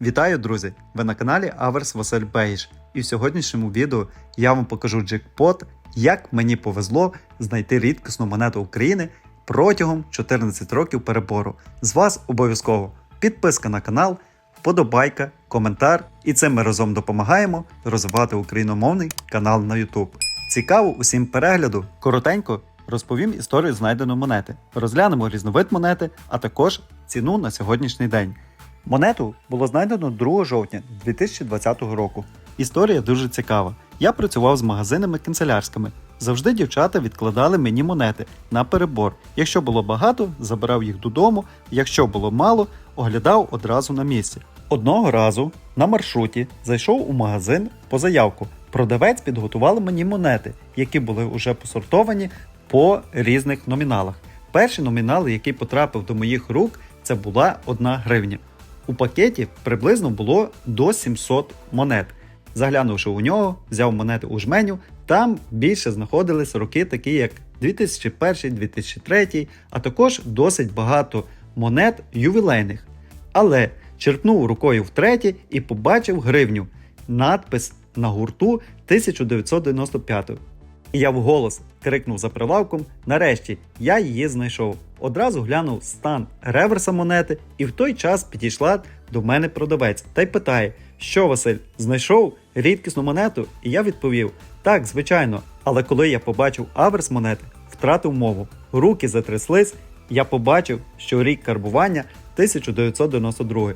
Вітаю, друзі! Ви на каналі Аверс Василь Бейш. І в сьогоднішньому відео я вам покажу джекпот, як мені повезло знайти рідкісну монету України протягом 14 років перебору. З вас обов'язково підписка на канал, вподобайка, коментар. І цим ми разом допомагаємо розвивати україномовний канал на YouTube. Цікаво усім перегляду. Коротенько розповім історію знайденої монети. Розглянемо різновид монети, а також ціну на сьогоднішній день. Монету було знайдено 2 жовтня 2020 року. Історія дуже цікава. Я працював з магазинами канцелярськими. Завжди дівчата відкладали мені монети на перебор. Якщо було багато, забирав їх додому, якщо було мало, оглядав одразу на місці. Одного разу на маршруті зайшов у магазин по заявку. Продавець підготував мені монети, які були вже посортовані по різних номіналах. Перший номінал, який потрапив до моїх рук, це була 1 гривня. У пакеті приблизно було до 700 монет. Заглянувши у нього, взяв монети у жменю, там більше знаходились роки, такі як 2001, 2003, а також досить багато монет ювілейних. Але черпнув рукою втретє і побачив гривню. Надпис на гурту 1995. Я вголос крикнув за прилавком. Нарешті я її знайшов. Одразу глянув стан реверса монети, і в той час підійшла до мене продавець та й питає: що Василь, знайшов рідкісну монету? І я відповів: так, звичайно. Але коли я побачив аверс монети, втратив мову. Руки затряслись, я побачив, що рік карбування 1992.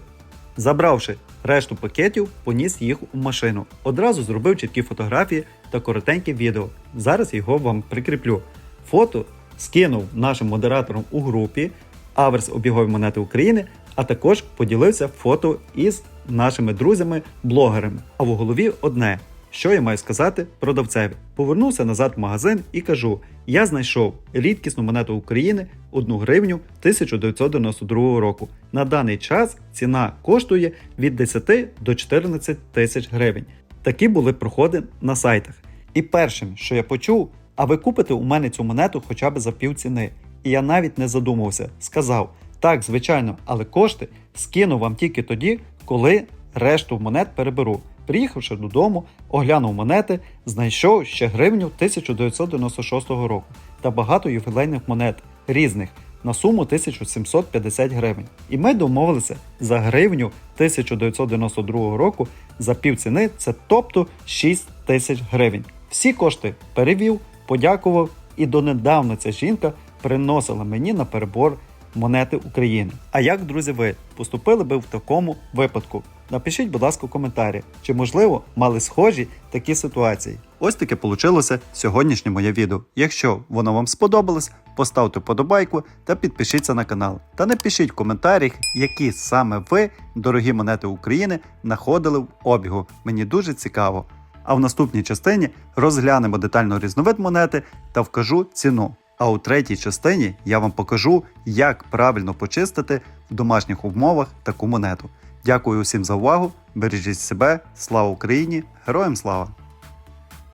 Забравши решту пакетів, поніс їх у машину. Одразу зробив чіткі фотографії та коротеньке відео. Зараз його вам прикріплю. Фото скинув нашим модераторам у групі Аверс обігові монети України, а також поділився фото із нашими друзями-блогерами. А в голові одне. Що я маю сказати продавцеві? Повернувся назад в магазин і кажу: я знайшов рідкісну монету України 1 гривню 1992 року. На даний час ціна коштує від 10 до 14 тисяч гривень. Такі були проходи на сайтах. І першим, що я почув, а ви купите у мене цю монету хоча б за пів ціни. І я навіть не задумався, сказав: так, звичайно, але кошти скину вам тільки тоді, коли решту монет переберу. Приїхавши додому, оглянув монети, знайшов ще гривню 1996 року та багато ювілейних монет різних на суму 1750 гривень. І ми домовилися за гривню 1992 року за півціни, це тобто 6 тисяч гривень. Всі кошти перевів, подякував, і донедавна ця жінка приносила мені на перебор монети України. А як, друзі, ви поступили би в такому випадку? Напишіть, будь ласка, в коментарі, чи можливо мали схожі такі ситуації. Ось таке вийшло сьогоднішнє моє відео. Якщо воно вам сподобалось, поставте подобайку та підпишіться на канал. Та напишіть в коментарях, які саме ви, дорогі монети України, знаходили в обігу. Мені дуже цікаво. А в наступній частині розглянемо детально різновид монети та вкажу ціну. А у третій частині я вам покажу, як правильно почистити в домашніх умовах таку монету. Дякую усім за увагу. Бережіть себе, слава Україні! Героям слава!